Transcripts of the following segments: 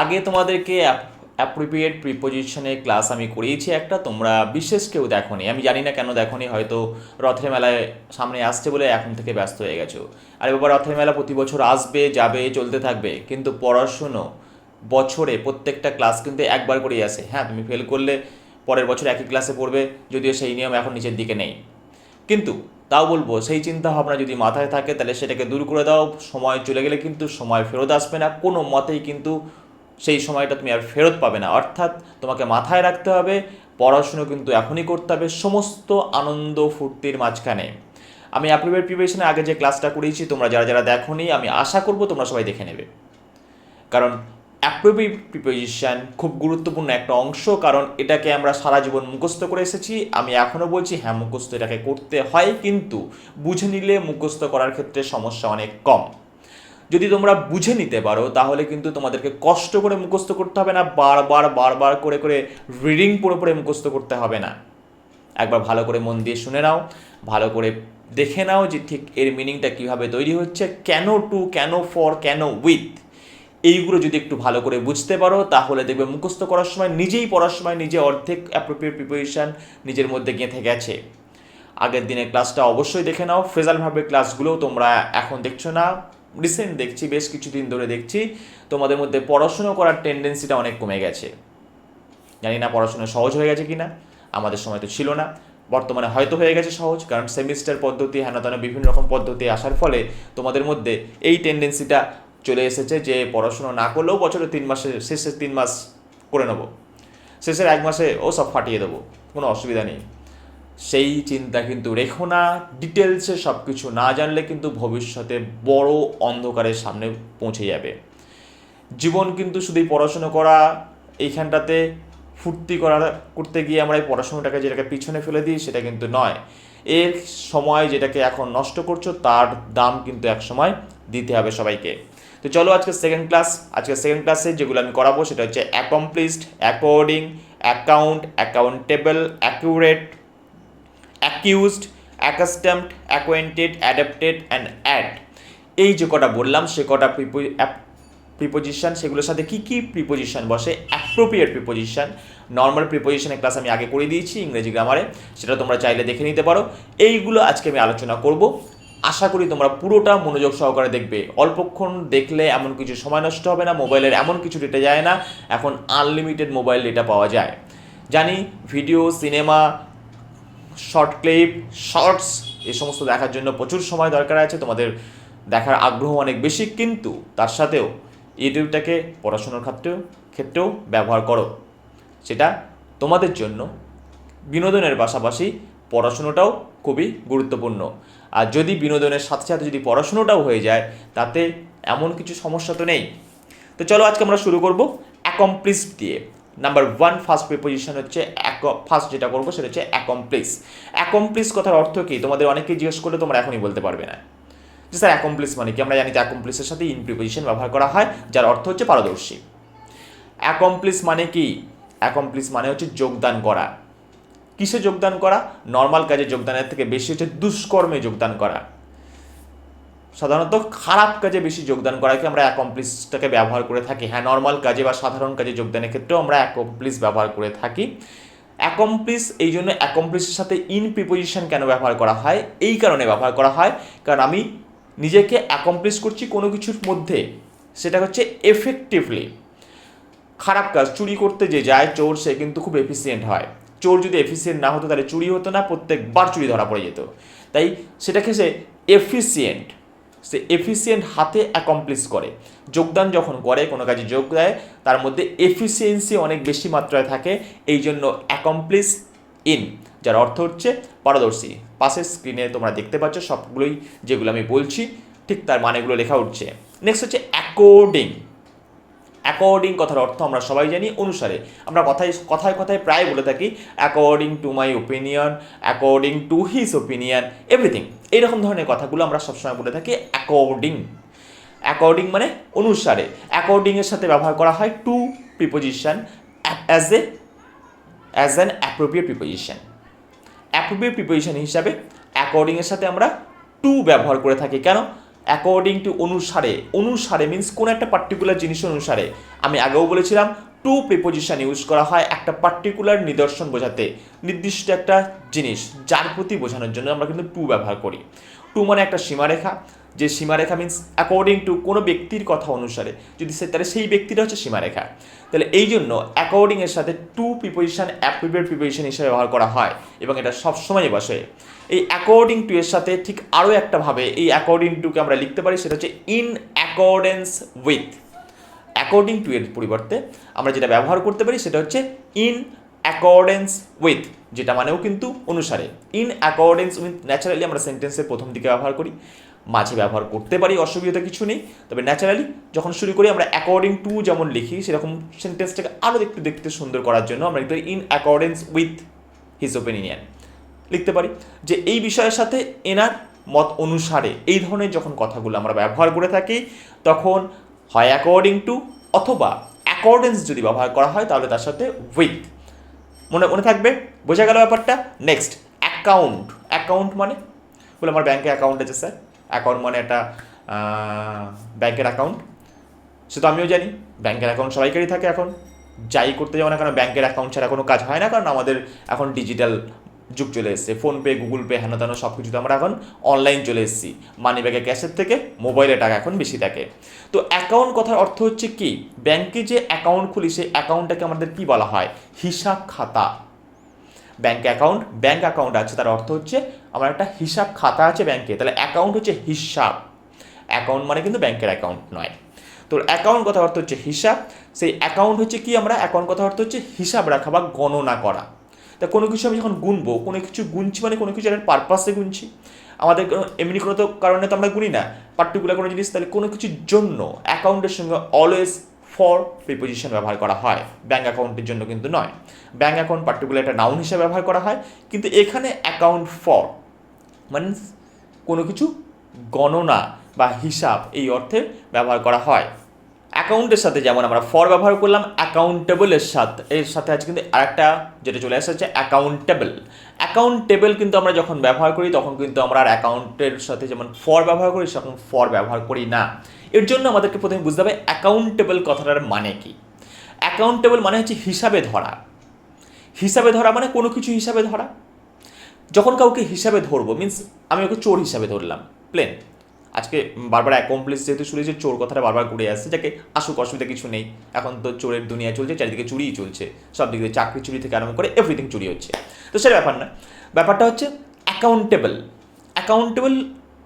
আগে তোমাদেরকে appropriate প্রিপোজিশনের class আমি করিয়েছি একটা, তোমরা বিশেষ কেউ দেখোনি। আমি জানি না কেন দেখোনি, হয়তো রথের মেলায় সামনে আসছে বলে এখন থেকে ব্যস্ত হয়ে গেছো। আরে বাবা, রথের মেলা প্রতি বছর আসবে, যাবে, চলতে থাকবে, কিন্তু পড়াশুনো বছরে প্রত্যেকটা ক্লাস কিন্তু একবার করেই আসে। হ্যাঁ তুমি ফেল করলে পরের বছর একই ক্লাসে পড়বে, যদিও সেই নিয়ম এখন নিচের দিকে নেই। কিন্তু তাও বলব, সেই চিন্তা ভাবনা যদি মাথায় থাকে, তাহলে সেটাকে দূর করে দাও। সময় চলে গেলে কিন্তু সময় ফেরত আসবে না। কোনো মতেই কিন্তু সেই সময়টা তুমি আর ফেরত পাবে না। অর্থাৎ তোমাকে মাথায় রাখতে হবে, পড়াশুনো কিন্তু এখনই করতে হবে, সমস্ত আনন্দ ফুর্তির মাঝখানে। আমি অ্যাপ্রুভের প্রিপারেশনে আগে যে ক্লাসটা করিয়েছি, তোমরা যারা যারা দেখোনি, আমি আশা করব তোমরা সবাই দেখে নেবে। কারণ অ্যাপ্রোপ্রিয়েট প্রিপোজিশন খুব গুরুত্বপূর্ণ একটা অংশ, কারণ এটাকে আমরা সারা জীবন মুখস্থ করে এসেছি। আমি এখনও বলছি হ্যাঁ মুখস্থ এটাকে করতে হয়, কিন্তু বুঝে নিলে মুখস্থ করার ক্ষেত্রে সমস্যা অনেক কম। যদি তোমরা বুঝে নিতে পারো, তাহলে কিন্তু তোমাদেরকে কষ্ট করে মুখস্থ করতে হবে না, বারবার বারবার করে করে রিডিং পড়ে মুখস্থ করতে হবে না। একবার ভালো করে মন দিয়ে শুনে নাও, ভালো করে দেখে নাও যে ঠিক এর মিনিংটা কীভাবে তৈরি হচ্ছে, কেন টু কেন ফর কেন উইথ এইগুলো যদি একটু ভালো করে বুঝতে পারো, তাহলে দেখবে মুখস্থ করার সময়, নিজেই পড়ার সময়, নিজে অর্ধেক অ্যাপ্রোপ্রিয়েট প্রিপারেশান নিজের মধ্যে গেঁথে গেছে। আগের দিনের ক্লাসটা অবশ্যই দেখে নাও, ফ্রেজাল ভাবে ক্লাসগুলোও তোমরা এখন দেখছ না। রিসেন্ট দেখছি, বেশ কিছুদিন ধরে দেখছি, তোমাদের মধ্যে পড়াশুনো করার টেন্ডেন্সিটা অনেক কমে গেছে। জানি না পড়াশোনা সহজ হয়ে গেছে কিনা, আমাদের সময় তো ছিল না। বর্তমানে হয়তো হয়ে গেছে সহজ, কারণ সেমিস্টার পদ্ধতি হেন তেন বিভিন্ন রকম পদ্ধতি আসার ফলে তোমাদের মধ্যে এই টেন্ডেন্সিটা চলে এসেছে যে পড়াশুনো না করলেও বছরের তিন মাসে, শেষের তিন মাস করে নেব। শেষের এক মাসে ও সব ফাটিয়ে দেবো, কোনো অসুবিধা নেই। সেই চিন্তা কিন্তু রেখো না ডিটেলসে সব কিছু না জানলে কিন্তু ভবিষ্যতে বড় অন্ধকারের সামনে পৌঁছে যাবে। জীবন কিন্তু শুধুই পড়াশুনো করা, এইখানটাতে ফুর্তি করা করতে গিয়ে আমরা এই পড়াশুনোটাকে যেটাকে পিছনে ফেলে দিই সেটা কিন্তু নয়। এর সময় যেটাকে এখন নষ্ট করছ, তার দাম কিন্তু এক সময় দিতে হবে সবাইকে। তো চলো আজকে সেকেন্ড ক্লাস আজকে সেকেন্ড ক্লাসে যেগুলো আমি করাবো সেটা হচ্ছে accomplished according account accountable accurate accused accustomed acquainted adapted and add এই যে কটা বললাম, সে কটা প্রিপোজিশন সেগুলোর সাথে কী কী প্রিপোজিশন বসে? অ্যাপ্রোপ্রিয়েট প্রিপোজিশন নর্মাল প্রিপোজিশনের ক্লাস আমি আগে করে দিয়েছি, ইংরেজি গ্রামারে সেটা তোমরা চাইলে দেখে নিতে পারো। এইগুলো আজকে আমি আলোচনা করব। আশা করি তোমরা পুরোটা মনোযোগ সহকারে দেখবে। অল্পক্ষণ দেখলে এমন কিছু সময় নষ্ট হবে না, মোবাইলের এমন কিছু ডেটা যায় না। এখন আনলিমিটেড মোবাইল ডেটা পাওয়া যায়। জানি video cinema short clip shorts এই সমস্ত দেখার জন্য প্রচুর সময় দরকার আছে, তোমাদের দেখার আগ্রহ অনেক বেশি, কিন্তু তার সাথেও ইউটিউবটাকে পড়াশোনার ক্ষেত্রেও ক্ষেত্রেও ব্যবহার করো। সেটা তোমাদের জন্য বিনোদনের পাশাপাশি পড়াশুনোটাও খুবই গুরুত্বপূর্ণ। আর যদি বিনোদনের সাথে সাথে যদি পড়াশুনোটাও হয়ে যায়, তাতে এমন কিছু সমস্যা তো নেই। তো চলো আজকে আমরা শুরু করব অ্যাকমপ্লিস দিয়ে। নাম্বার ওয়ান ফার্স্ট প্রিপোজিশন হচ্ছে ফার্স্ট যেটা করব সেটা হচ্ছে অ্যাকমপ্লিস অ্যাকমপ্লিস কথার অর্থ কি? তোমাদের অনেকে জিজ্ঞেস করলে তোমরা এখনই বলতে পারবে না। যে স্যার অ্যাকমপ্লিস মানে কি? আমরা জানি যে অ্যাকমপ্লিসের সাথে ইন প্রিপোজিশন ব্যবহার করা হয়, যার অর্থ হচ্ছে পারদর্শী। অ্যাকমপ্লিস মানে কি? অ্যাকমপ্লিস মানে হচ্ছে যোগদান করা। কিসে যোগদান করা? নর্মাল কাজে যোগদানের থেকে বেশি হচ্ছে দুষ্কর্মে যোগদান করা। সাধারণত খারাপ কাজে বেশি যোগদান করাকে আমরা অ্যাকমপ্লিসটাকে ব্যবহার করে থাকি। হ্যাঁ নর্মাল কাজে বা সাধারণ কাজে যোগদানের ক্ষেত্রেও আমরা অ্যাকমপ্লিস ব্যবহার করে থাকি। অ্যাকমপ্লিস এই জন্য অ্যাকমপ্লিসের সাথে ইন প্রিপোজিশন কেন ব্যবহার করা হয়? এই কারণে ব্যবহার করা হয়। কারণ আমি নিজেকে অ্যাকমপ্লিস করছি কোনো কিছুর মধ্যে। সেটা হচ্ছে এফেক্টিভলি খারাপ কাজ, চুরি করতে যে যায়, চোর সে কিন্তু খুব এফিসিয়েন্ট হয়। চোর যদি এফিসিয়েন্ট না হতো, তাহলে চুরি হতো না, প্রত্যেকবার চুরি ধরা পড়ে যেত। তাই সেটাকে সে এফিসিয়েন্ট সে এফিসিয়েন্ট হাতে অ্যাকমপ্লিস করে। যোগদান যখন করে, কোনো কাজে যোগ দেয়, তার মধ্যে এফিসিয়েন্সি অনেক বেশি মাত্রায় থাকে, এই জন্য অ্যাকমপ্লিস ইন যার অর্থ হচ্ছে পারদর্শী। পাশের স্ক্রিনে তোমরা দেখতে পাচ্ছ সবগুলোই যেগুলো আমি বলছি, ঠিক তার মানেগুলো লেখা উঠছে। নেক্সট হচ্ছে অ্যাকর্ডিং অ্যাকর্ডিং কথার অর্থ আমরা সবাই জানি, অনুসারে। আমরা কথায় কথায় কথায় প্রায় বলে থাকি according to my opinion according to his opinion everything এইরকম ধরনের কথাগুলো আমরা সবসময় বলে থাকি অ্যাকর্ডিং অ্যাকর্ডিং মানে অনুসারে। অ্যাকর্ডিংয়ের সাথে ব্যবহার করা হয় to preposition as a as an appropriate preposition appropriate preposition হিসাবে অ্যাকর্ডিংয়ের সাথে আমরা টু ব্যবহার করে থাকি। কেন? অ্যাকর্ডিং টু অনুসারে অনুসারে মিন্স কোনো একটা পার্টিকুলার জিনিস অনুসারে। আমি আগেও বলেছিলাম টু প্রিপোজিশন ইউজ করা হয় একটা পার্টিকুলার নিদর্শন বোঝাতে। নির্দিষ্ট একটা জিনিস, যার প্রতি বোঝানোর জন্য আমরা কিন্তু টু ব্যবহার করি। টু মানে একটা সীমারেখা, যে সীমারেখা মিন্স অ্যাকর্ডিং টু কোনো ব্যক্তির কথা অনুসারে। যদি সে, তাহলে সেই ব্যক্তিটা হচ্ছে সীমারেখা। তাহলে এই জন্য অ্যাকর্ডিংয়ের সাথে টু প্রিপোজিশন অ্যাপ্রিভিয়েট প্রিপোজিশন হিসেবে ব্যবহার করা হয় এবং এটা সবসময় বসে। এই অ্যাকর্ডিং টু এর সাথে ঠিক আরও একটা ভাবে এই অ্যাকর্ডিং টুকে আমরা লিখতে পারি, সেটা হচ্ছে in accordance with according to এর পরিবর্তে আমরা যেটা ব্যবহার করতে পারি, সেটা হচ্ছে ইন অ্যাকর্ডেন্স উইথ যেটা মানেও কিন্তু অনুসারে। ইন অ্যাকর্ডেন্স উইথ ন্যাচারালি আমরা সেন্টেন্সের প্রথম দিকে ব্যবহার করি। মাঝে ব্যবহার করতে পারি অসুবিধা কিছু নেই। তবে ন্যাচারালি যখন শুরু করি, আমরা অ্যাকর্ডিং টু যেমন লিখি, সেরকম সেন্টেন্সটাকে আরও একটু দেখতে সুন্দর করার জন্য আমরা লিখতে in accordance with his opinion লিখতে পারি যে এই বিষয়ের সাথে এনার মত অনুসারে এই ধরনের যখন কথাগুলো আমরা ব্যবহার করে থাকি, তখন হয় অ্যাকর্ডিং টু অথবা অ্যাকর্ডেন্স যদি ব্যবহার করা হয়, তাহলে তার সাথে উইথ মনে মনে থাকবে? বোঝা গেল ব্যাপারটা? নেক্সট অ্যাকাউন্ট অ্যাকাউন্ট মানে? বলে আমার ব্যাংকে অ্যাকাউন্ট আছে স্যার অ্যাকাউন্ট মানে একটা ব্যাংকের অ্যাকাউন্ট সে তো আমিও জানি ব্যাংকের অ্যাকাউন্ট সবাইকারই থাকে এখন। যাই করতে যাব না কারণ ব্যাংকের অ্যাকাউন্ট ছাড়া কোনো কাজ হয় না, কারণ আমাদের এখন ডিজিটাল যুগ চলে এসেছে। ফোনপে গুগল পে হেন তেন সব কিছুতে আমরা এখন অনলাইন চলে এসেছি। মানি ব্যাগে ক্যাশের থেকে মোবাইলে টাকা এখন বেশি থাকে। তো অ্যাকাউন্ট কথার অর্থ হচ্ছে কি? ব্যাংকে যে অ্যাকাউন্ট খুলি, সেই অ্যাকাউন্টটাকে আমাদের কি বলা হয়? হিসাব খাতা। ব্যাংক অ্যাকাউন্ট ব্যাংক অ্যাকাউন্ট আছে, তার অর্থ হচ্ছে আমার একটা হিসাব খাতা আছে ব্যাংকে তাহলে অ্যাকাউন্ট হচ্ছে হিসাব। অ্যাকাউন্ট মানে কিন্তু ব্যাংকের অ্যাকাউন্ট নয়। তো অ্যাকাউন্ট কথা অর্থ হচ্ছে হিসাব। সেই অ্যাকাউন্ট হচ্ছে কি আমরা? অ্যাকাউন্ট কথা অর্থ হচ্ছে হিসাব রাখা বা গণনা করা। তা কোনো কিছু আমি যখন গুনবো, কোনো কিছু গুনছি মানে কোনো কিছু একটা পারপাসে গুনছি। আমাদের এমনি কোনো তো কারণে তো আমরা গুনি না। পার্টিকুলার কোনো জিনিস তাহলে কোনো কিছুর জন্য অ্যাকাউন্টের সঙ্গে অলওয়েজ ফর প্রিপোজিশন ব্যবহার করা হয়। ব্যাঙ্ক অ্যাকাউন্টের জন্য কিন্তু নয়। ব্যাঙ্ক অ্যাকাউন্ট পার্টিকুলার একটা নাউন হিসেবে ব্যবহার করা হয়। কিন্তু এখানে অ্যাকাউন্ট ফর মানে কোনো কিছু গণনা বা হিসাব এই অর্থে ব্যবহার করা হয়। অ্যাকাউন্টের সাথে যেমন আমরা ফর ব্যবহার করলাম অ্যাকাউন্টেবলের সাথে, এর সাথে আছে কিন্তু আরেকটা যেটা চলে আসে হচ্ছে অ্যাকাউন্টেবল অ্যাকাউন্টেবল কিন্তু আমরা যখন ব্যবহার করি, তখন কিন্তু আমরা আর অ্যাকাউন্টের সাথে যেমন ফর ব্যবহার করি, সেরকম ফর ব্যবহার করি না। এর জন্য আমাদেরকে প্রথমে বুঝতে হবে অ্যাকাউন্টেবল কথাটার মানে কি। অ্যাকাউন্টেবল মানে হচ্ছে হিসাবে ধরা। হিসাবে ধরা মানে কোনো কিছু হিসাবে ধরা। যখন কাউকে হিসাবে ধরবো মিন্স আমি ওকে চোর হিসাবে ধরলাম প্লেন আজকে বারবার অ্যাকমপ্লিস যেহেতু শুনেছি চোর কথাটা বারবার ঘুরে আসছে, যাকে আসুক অসুবিধা কিছু নেই। এখন তো চোরের দুনিয়া চলছে, চারিদিকে চুরিই চলছে। সব দিকে চাকরি চুরি থেকে আরম্ভ করে এভরিথিং চুরি হচ্ছে। তো সেটা ব্যাপার না ব্যাপারটা হচ্ছে অ্যাকাউন্টেবল অ্যাকাউন্টেবল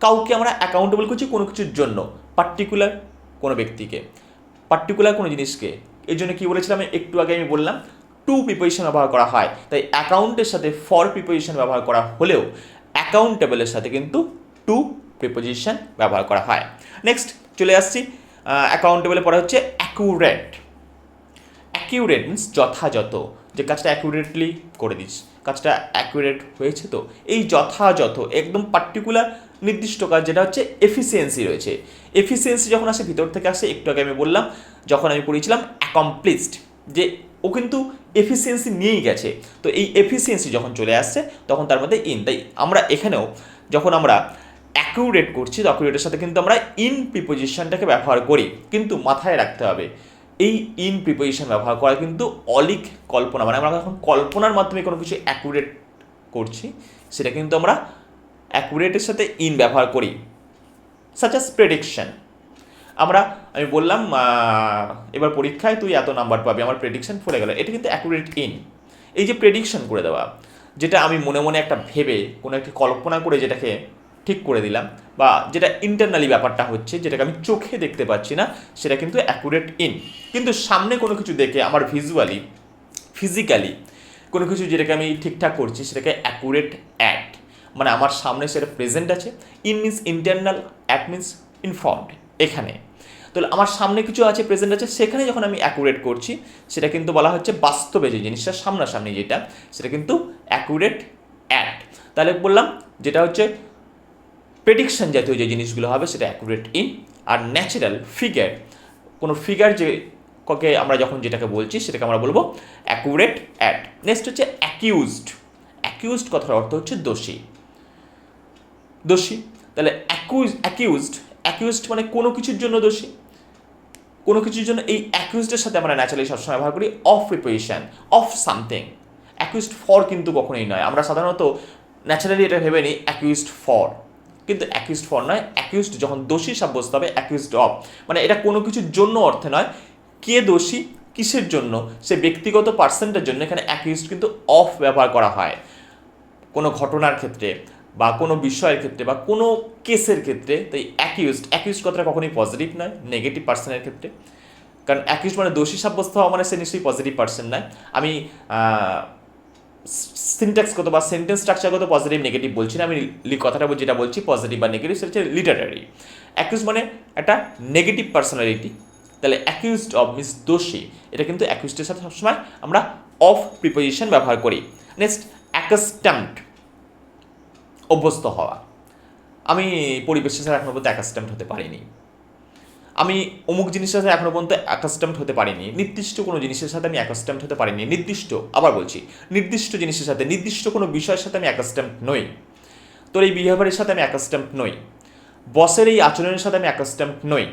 কাউকে আমরা অ্যাকাউন্টেবল করছি কোনো কিছুর জন্য পার্টিকুলার কোনো ব্যক্তিকে। পার্টিকুলার কোনো জিনিসকে। এর জন্য কী বলেছিলাম একটু আগে আমি বললাম টু প্রিপোজিশন ব্যবহার করা হয়। তাই অ্যাকাউন্টের সাথে ফর প্রিপোজিশন ব্যবহার করা হলেও অ্যাকাউন্টেবলের সাথে কিন্তু টু প্রিপোজিশন ব্যবহার করা হয়। নেক্সট চলে আসছি অ্যাকাউন্টেবলে পরে হচ্ছে অ্যাকুরেট অ্যাকিউরেট মিনস যথাযথ। যে কাজটা অ্যাকুরেটলি করে দিস, কাজটা অ্যাকুরেট হয়েছে তো, এই যথাযথ, একদম পার্টিকুলার নির্দিষ্ট কাজ, যেটা হচ্ছে এফিসিয়েন্সি রয়েছে। এফিসিয়েন্সি যখন আসে, ভিতর থেকে আসে, একটু আগে আমি বললাম, যখন আমি পড়েছিলাম অ্যাকমপ্লিসড যে ও কিন্তু এফিসিয়েন্সি নিয়েই গেছে। তো এই এফিসিয়েন্সি যখন চলে আসছে, তখন তার মধ্যে ইন তাই আমরা এখানেও, যখন আমরা অ্যাকুরেট করছি তো অ্যাকুরেটের সাথে কিন্তু আমরা ইন প্রিপোজিশনটাকে ব্যবহার করি, কিন্তু মাথায় রাখতে হবে। এই ইন প্রিপোজিশন ব্যবহার করা কিন্তু অলিক কল্পনা মানে আমরা যখন কল্পনার মাধ্যমে কোনো কিছু অ্যাকুরেট করছি, সেটা কিন্তু আমরা অ্যাকুরেটের সাথে ইন ব্যবহার করি সাচ আস প্রেডিকশন আমরা, আমি বললাম এবার পরীক্ষায় তুই এত নাম্বার পাবি, আমার প্রেডিকশন ফলে গেল, এটা কিন্তু অ্যাকুরেট ইন এই যে প্রেডিকশন করে দেওয়া, যেটা আমি মনে মনে একটা ভেবে কোনো একটি কল্পনা করে যেটাকে ঠিক করে দিলাম বা যেটা ইন্টারনালি ব্যাপারটা হচ্ছে, যেটাকে আমি চোখে দেখতে পাচ্ছি না, সেটা কিন্তু অ্যাকুরেট ইন কিন্তু সামনে কোনো কিছু দেখে, আমার ভিজুয়ালি ফিজিক্যালি কোনো কিছু যেটাকে আমি ঠিকঠাক করছি, সেটাকে অ্যাকুরেট অ্যাট মানে আমার সামনে সেটা প্রেজেন্ট আছে in means internal at means informed এখানে। তাহলে আমার সামনে কিছু আছে প্রেজেন্ট আছে, সেখানে যখন আমি অ্যাকুরেট করছি, সেটা কিন্তু বলা হচ্ছে বাস্তবে যে জিনিসটা, সামনাসামনি যেটা, সেটা কিন্তু অ্যাকুরেট অ্যাট তাহলে বললাম, যেটা হচ্ছে প্রেডিকশন জাতীয় যে জিনিসগুলো হবে সেটা অ্যাকুরেট ইন আর ন্যাচারাল ফিগার কোনো ফিগার যে কে আমরা যখন যেটাকে বলছি সেটাকে আমরা বলব অ্যাকুরেট অ্যাট নেক্সট হচ্ছে অ্যাকিউজড অ্যাকিউজড কথার অর্থ হচ্ছে দোষী। দোষী। তাহলে অ্যাকুজ অ্যাকিউজড অ্যাকিউজড মানে কোনো কিছুর জন্য দোষী। কোনো কিছুর জন্য এই অ্যাকিউজডের সাথে আমরা ন্যাচারালি সবসময় ব্যবহার করি of preparation of something accused for কিন্তু কখনোই নয়। আমরা সাধারণত ন্যাচারালি এটা ভেবে নিই অ্যাকিউজড ফর কিন্তু অ্যাকিউজড ফর নয় অ্যাকিউজড যখন দোষী সাব্যস্ত হবে অ্যাকিউজড অফ মানে এটা কোনো কিছুর জন্য অর্থে নয়, কে দোষী, কিসের জন্য? সে ব্যক্তিগত পার্সেন্টের জন্য এখানে অ্যাকিউজড কিন্তু অফ ব্যবহার করা হয়। কোনো ঘটনার ক্ষেত্রে বা কোনো বিষয়ের ক্ষেত্রে বা কোনো কেসের ক্ষেত্রে, তাই অ্যাকিউজড অ্যাকিউজড কথাটা কখনোই পজিটিভ নয় নেগেটিভ পার্সনের ক্ষেত্রে। কারণ অ্যাকিউজ মানে দোষী সাব্যস্ত হওয়া মানে সে নিশ্চয়ই পজিটিভ পার্সন নয়। আমি সিনট্যাক্সগত বা সেন্টেন্স স্ট্রাকচারগত পজিটিভ নেগেটিভ বলছি না, আমি কথাটা যেটা বলছি পজিটিভ বা নেগেটিভ সেটা হচ্ছে লিটারারি অ্যাকিউজ মানে একটা নেগেটিভ পার্সোনালিটি তাহলে অ্যাকিউজড অফ মিস দোষী এটা কিন্তু অ্যাকিউজডের সাথে সবসময় আমরা অফ প্রিপোজিশন ব্যবহার করি। নেক্সট অ্যাকাস্টামড অভ্যস্ত হওয়া। আমি পরিবেশের সাথে এখনও পর্যন্ত অ্যাকাস্টামড হতে পারিনি। আমি অমুক জিনিসের সাথে এখনও পর্যন্ত অ্যাকাস্টামড হতে পারিনি। নির্দিষ্ট কোনো জিনিসের সাথে আমি অ্যাকাস্টামড হতে পারিনি। নির্দিষ্ট, আবার বলছি, নির্দিষ্ট জিনিসের সাথে, নির্দিষ্ট কোনো বিষয়ের সাথে আমি অ্যাকাস্টামড নই। তোর এই বিহেভিয়ারের সাথে আমি অ্যাকাস্টামড নই। বসের এই আচরণের সাথে আমি অ্যাকাস্টামড নই।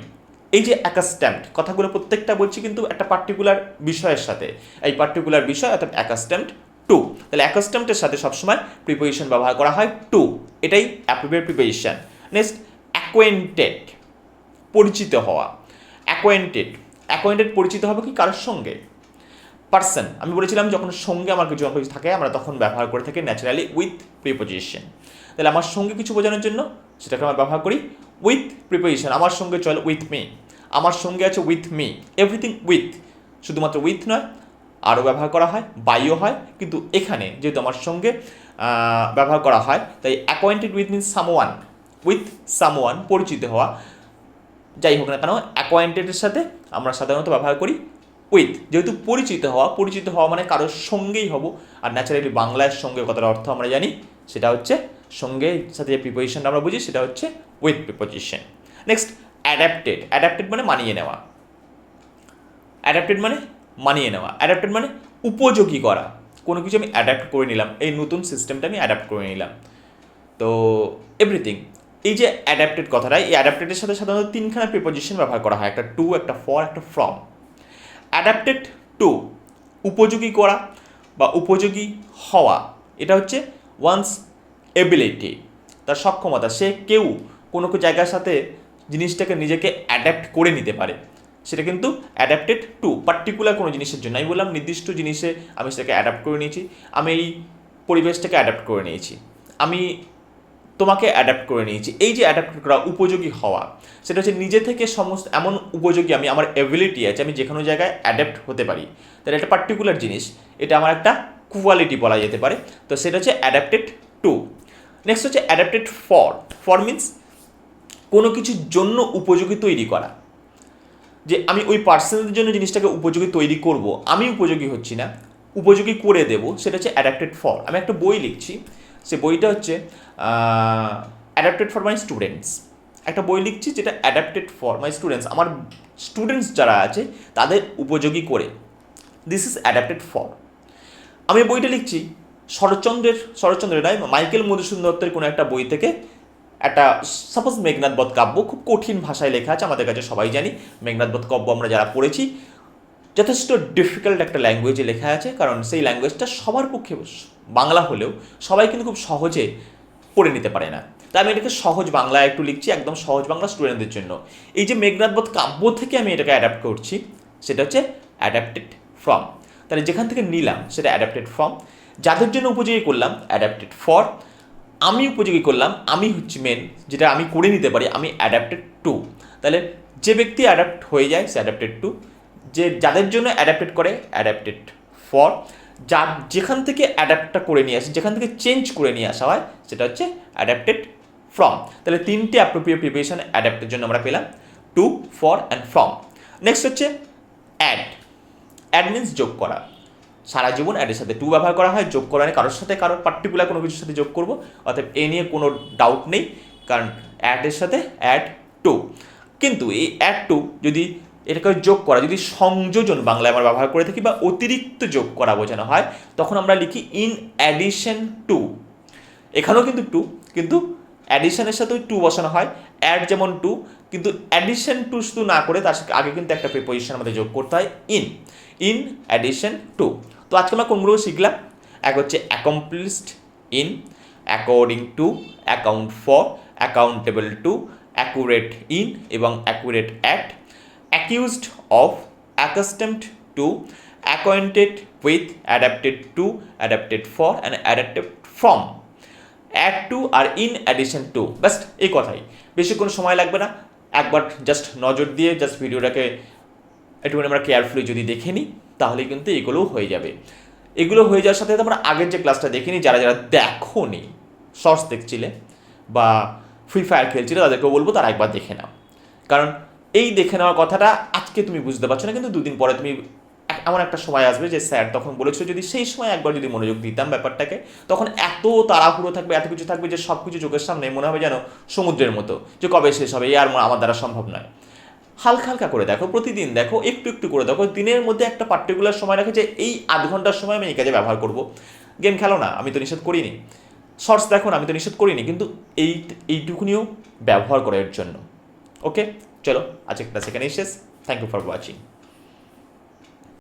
এই যে অ্যাকাস্ট্যাম্পড কথাগুলো প্রত্যেকটা বলছি কিন্তু একটা পার্টিকুলার বিষয়ের সাথে। এই পার্টিকুলার বিষয় অর্থাৎ অ্যাকাস্ট্যাম্পড টু তাহলে অ্যাকাস্ট্যাম্পটের সাথে সবসময় প্রিপোজিশন ব্যবহার করা হয় টু এটাই অ্যাপ্রোপ্রিয়েট প্রিপোজিশন নেক্সট অ্যাকোয়েন্টেড পরিচিত হওয়া। অ্যাকোয়েন্টেড অ্যাকোয়েন্টেড পরিচিত হবে কি কারোর সঙ্গে? পার্সন আমি বলেছিলাম যখন সঙ্গে আমার কিছু কিছু থাকে, আমরা তখন ব্যবহার করে থাকি ন্যাচারালি উইথ প্রিপোজিশন তাহলে আমার সঙ্গে কিছু বোঝানোর জন্য সেটাকে আমরা ব্যবহার করি উইথ প্রিপোজিশন আমার সঙ্গে চল উইথ মি আমার সঙ্গে আছে উইথ মি এভরিথিং উইথ শুধুমাত্র উইথ নয়, আরও ব্যবহার করা হয় বাইও হয়। কিন্তু এখানে যেহেতু আমার সঙ্গে ব্যবহার করা হয়, তাই acquainted with means someone with someone পরিচিত হওয়া। যাই হোক না কেন অ্যাকোয়েন্টেডের সাথে আমরা সাধারণত ব্যবহার করি উইথ যেহেতু পরিচিত হওয়া পরিচিত হওয়া মানে কারোর সঙ্গেই হব। আর ন্যাচারালি বাংলার সঙ্গে কথার অর্থ আমরা জানি, সেটা হচ্ছে সঙ্গে সাথে যে প্রিপোজিশনটা আমরা বুঝি, সেটা হচ্ছে with preposition next adapted adapted মানে মানিয়ে নেওয়া। অ্যাডাপ্টেড মানে মানিয়ে নেওয়া। অ্যাডাপ্টেড মানে উপযোগী করা। কোনো কিছু আমি অ্যাডাপ্ট করে নিলাম। এই নতুন সিস্টেমটা আমি অ্যাডাপ্ট করে নিলাম। তো এভরিথিং এই যে অ্যাডাপ্টেড কথাটা, এই অ্যাডাপ্টেডের সাথে সাধারণত তিনখানা প্রিপোজিশন ব্যবহার করা হয়, একটা টু একটা ফর একটা ফ্রম অ্যাডাপ্টেড টু উপযোগী করা বা উপযোগী হওয়া, এটা হচ্ছে ওয়ান্স এবিলিটি তার সক্ষমতা। সে কেউ কোনো জায়গার সাথে জিনিসটাকে নিজেকে অ্যাডাপ্ট করে নিতে পারে। সেটা কিন্তু অ্যাডাপ্টেড টু পার্টিকুলার কোনো জিনিসের জন্য। আমি বললাম নির্দিষ্ট জিনিসে আমি সেটাকে অ্যাডাপ্ট করে নিয়েছি, আমি এই পরিবেশটাকে অ্যাডাপ্ট করে নিয়েছি। আমি তোমাকে অ্যাডাপ্ট করে নিয়েছি। এই যে অ্যাডাপ্ট করা উপযোগী হওয়া, সেটা হচ্ছে নিজে থেকে সমস্ত, এমন উপযোগী আমি, আমার অ্যাবিলিটি আছে, আমি যে কোনো জায়গায় অ্যাডাপ্ট হতে পারি। তাহলে একটা পার্টিকুলার জিনিস, এটা আমার একটা কোয়ালিটি বলা যেতে পারে। তো সেটা হচ্ছে অ্যাডাপ্টেড টু নেক্সট হচ্ছে অ্যাডাপ্টেড ফর ফর মিন্স কোনো কিছুর জন্য উপযোগী তৈরি করা। যে আমি ওই পার্সনের জন্য জিনিসটাকে উপযোগী তৈরি করব, আমি উপযোগী হচ্ছি না, উপযোগী করে দেব, সেটা হচ্ছে অ্যাডাপ্টেড ফর আমি একটা বই লিখছি সে বইটা হচ্ছে অ্যাডাপ্টেড ফর মাই স্টুডেন্টস একটা বই লিখছি যেটা অ্যাডাপ্টেড ফর মাই স্টুডেন্টস আমার স্টুডেন্টস যারা আছে, তাদের উপযোগী করে। দিস ইজ অ্যাডাপ্টেড ফর আমি বইটা লিখছি শরৎচন্দ্রের শরৎচন্দ্রের নয়, মাইকেল মধুসূদন দত্তের কোনো একটা বই থেকে। একটা সাপোজ মেঘনাথ বধ কাব্য, খুব কঠিন ভাষায় লেখা আছে, আমাদের কাছে সবাই জানি। মেঘনাথ বধ কাব্য আমরা যারা পড়েছি, যথেষ্ট ডিফিকাল্ট একটা ল্যাঙ্গুয়েজে লেখা আছে, কারণ সেই ল্যাঙ্গুয়েজটা সবার পক্ষে বাংলা হলেও সবাই কিন্তু খুব সহজে পড়ে নিতে পারে না। তাই আমি এটাকে সহজ বাংলায় একটু লিখছি, একদম সহজ বাংলা স্টুডেন্টদের জন্য। এই যে মেঘনাথ বধ কাব্য থেকে আমি এটাকে অ্যাডাপ্ট করছি, সেটা হচ্ছে অ্যাডাপ্টেড ফ্রম তাহলে যেখান থেকে নিলাম, সেটা অ্যাডাপ্টেড ফ্রম যাদের জন্য উপযোগী করলাম অ্যাডাপ্টেড ফর আমি উপযোগী করলাম, আমি হচ্ছে মেন যেটা আমি করে নিতে পারি, আমি অ্যাডাপ্টেড টু তাহলে যে ব্যক্তি অ্যাডাপ্ট হয়ে যায়, সে অ্যাডাপ্টেড টু যে যাদের জন্য অ্যাডাপ্টেড করে অ্যাডাপ্টেড ফর যা যেখান থেকে অ্যাডাপ্টটা করে নিয়ে আসে, যেখান থেকে চেঞ্জ করে নিয়ে আসা হয়, সেটা হচ্ছে অ্যাডাপ্টেড ফ্রম তাহলে তিনটে অ্যাপ্রোপ্রিয়েট প্রিপারেশন অ্যাডাপ্টের জন্য আমরা পেলাম। To for and from next হচ্ছে অ্যাড অ্যাড মিনস যোগ করা। সারা জীবন অ্যাডের সাথে টু ব্যবহার করা হয়, যোগ করা কারোর সাথে কারোর পার্টিকুলার কোনো কিছুর সাথে যোগ করব অর্থাৎ এ নিয়ে কোনো ডাউট নেই, কারণ অ্যাডের সাথে অ্যাড টু কিন্তু এই অ্যাড টু যদি এটাকে যোগ করা। যদি সংযোজন বাংলায় আমরা ব্যবহার করে থাকি বা অতিরিক্ত যোগ করা বোঝানো হয়, তখন আমরা লিখি ইন অ্যাডিশন টু এখানেও কিন্তু টু কিন্তু অ্যাডিশনের সাথে ওই টু বসানো হয়। অ্যাড যেমন টু কিন্তু অ্যাডিশন টু শুধু না করে তার সাথে আগে কিন্তু একটা প্রিপোজিশন আমাদের যোগ করতে হয় ইন ইন অ্যাডিশন টু তো আজকে আমরা কোনগুলো শিখলাম? এক হচ্ছে accomplished in according to account for accountable to accurate in এবং accurate at accused of accustomed to acquainted with adapted to adapted for and adapted from add to R in addition to ব্যাস্ট এই কথাই। বেশিক্ষণ সময় লাগবে না। একবার just নজর দিয়ে জাস্ট ভিডিওটাকে একটুখানি আমরা কেয়ারফুলি যদি দেখে নিই, তাহলে কিন্তু এগুলোও হয়ে যাবে। এগুলো হয়ে যাওয়ার সাথে সাথে আমরা আগের যে ক্লাসটা দেখে নিই, যারা যারা দেখো নি শর্টস দেখছিলে বা ফ্রি ফায়ার খেলছিলে, তাদেরকেও বলব তারা একবার দেখে নাও। কারণ এই দেখে নেওয়ার কথাটা আজকে তুমি বুঝতে পারছ না, কিন্তু দুদিন পরে তুমি এমন একটা সময় আসবে যে স্যার তখন বলেছিল যদি সেই সময় একবার যদি মনোযোগ দিতাম ব্যাপারটাকে, তখন এত তাড়াহুড়ো থাকবে, এত কিছু থাকবে যে সব কিছু চোখের সামনে মনে হবে যেন সমুদ্রের মতো, যে কবে শেষ হবে এই আর আমার দ্বারা সম্ভব নয়। হালকা হালকা করে দেখো, প্রতিদিন দেখো, একটু একটু করে দেখো, দিনের মধ্যে একটা পার্টিকুলার সময় রাখে যে এই আধ ঘণ্টার সময় আমি এই কাজে ব্যবহার করব। গেম খেলো না, আমি তো নিষেধ করিনি। শর্টস দেখো না, আমি তো নিষেধ করিনি, কিন্তু এই এইটুকুনিও ব্যবহার করো এর জন্য ওকে চলো আজকে ক্লাস এখানেই শেষ থ্যাংক ইউ ফর ওয়াচিং